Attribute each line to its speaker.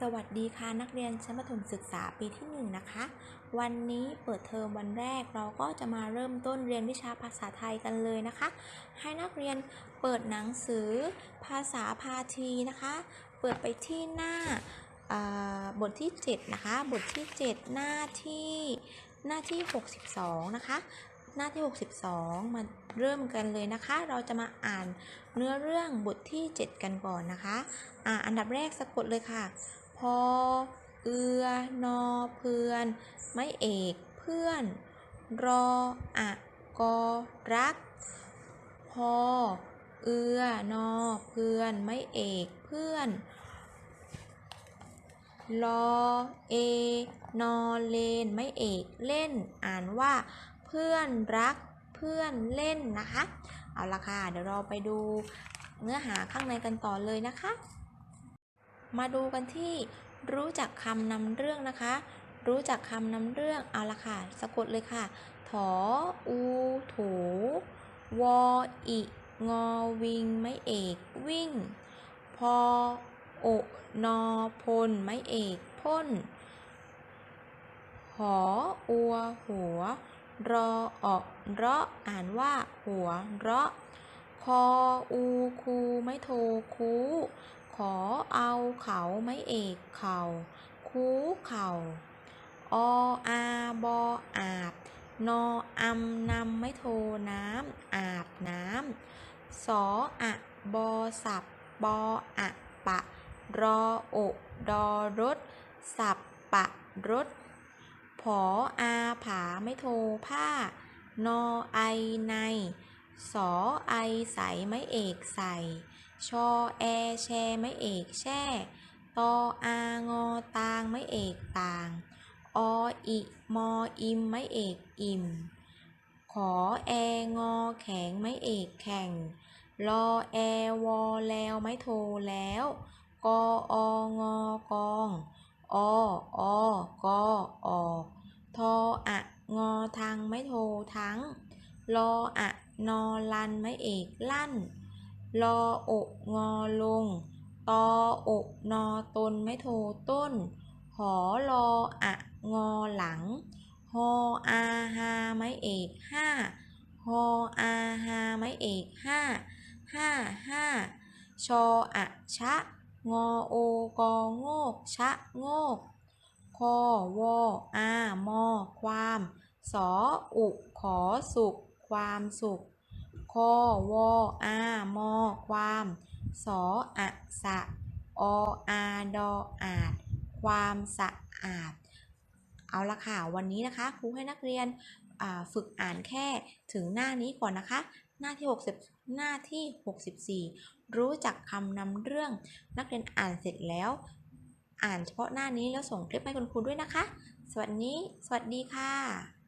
Speaker 1: สวัสดีค่ะนักเรียนชั้นประถมศึกษาปีที่1นงนะคะ วันนี้เปิดเทอมวันแรกเราก็จะมาเริ่มต้นเรียนวิชาภาษาไทยกันเลยนะคะ ให้นักเรียนเปิดหนังสือภาษาพาทีนะคะ เปิดไปที่หน้าบทที่ 7 นะคะ บทที่ 7 หน้าที่หน้าที่ 62 นะคะ หน้าที่ 62 มาเริ่มกันเลยนะคะ เราจะมาอ่านเนื้อเรื่องบทที่ 7 กันก่อนนะคะอ่าอันดับแรกสะกดเลยค่ะ อ เอือ นอ เพื่อน ไม่เอกเพื่อน รออะกอรัก พอ เอือ นอ เพื่อน ไม่เอกเพื่อน รอ เอ นอ เลน ไม่เอกเล่น อ่านว่า เพื่อนรัก เพื่อนเล่นนะคะ เอาละค่ะ เดี๋ยวเราไปดูเนื้อหาข้างในกันต่อเลยนะคะ มาดูกันที่รู้จักคำนำเรื่องนะคะ รู้จักคำนำเรื่องเอาละค่ะ สะกดเลยค่ะ ถออูถูวออิงอวิงไม่เอกวิ่ง พอโอนอพลไม่เอกพ่น หออัวหัว รอออกเราะอ่านว่าหัวเราะคออูคูไม่โทคู ขอเอาเขาไม่เอกเข่าคูเข่าออาบออาบ นออำนำไม่โทน้ำอาบน้ำสออะบอสับปออะปะ รอโอดอรถ สับปะรถผออาผาไม่โทผ้า นอไอใน สอไอใสไม่เอกใส่ ชอแอแชไม่เอกแช่ตออางอตางไม่เอกต่าง ออิมออิมไม่เอกอิ่ม ขอแองอแข็งไม่เอกแข่ง รอแอวอแล้วไม่โทแล้ว กอองอกองอออกอออกทออะงอทางไม่โททั้ง รออะนอลันไม่เอกลั่น รอโองอลง ตอโอนอตนไม่โทต้น หอรออะงอหลังฮออาฮาไม่เอกห้าฮออาฮาไม่เอกห้าห้าห้าชออะชะ งอโอกอโงก ชะโงก คอวออามอ ความ สออุขอสุข ความสุข คอวออามอความ สออะสะ ออาดออาจความสะอาด เอาละค่ะ วันนี้นะคะครูให้นักเรียนฝึกอ่านแค่ถึงหน้านี้ก่อนนะคะ หน้าที่ 60 หน้าที่ 64 รู้จักคำนำเรื่อง นักเรียนอ่านเสร็จแล้ว อ่านเฉพาะหน้านี้แล้วส่งคลิปให้คุณครูด้วยนะคะ สวัสดี สวัสดีค่ะ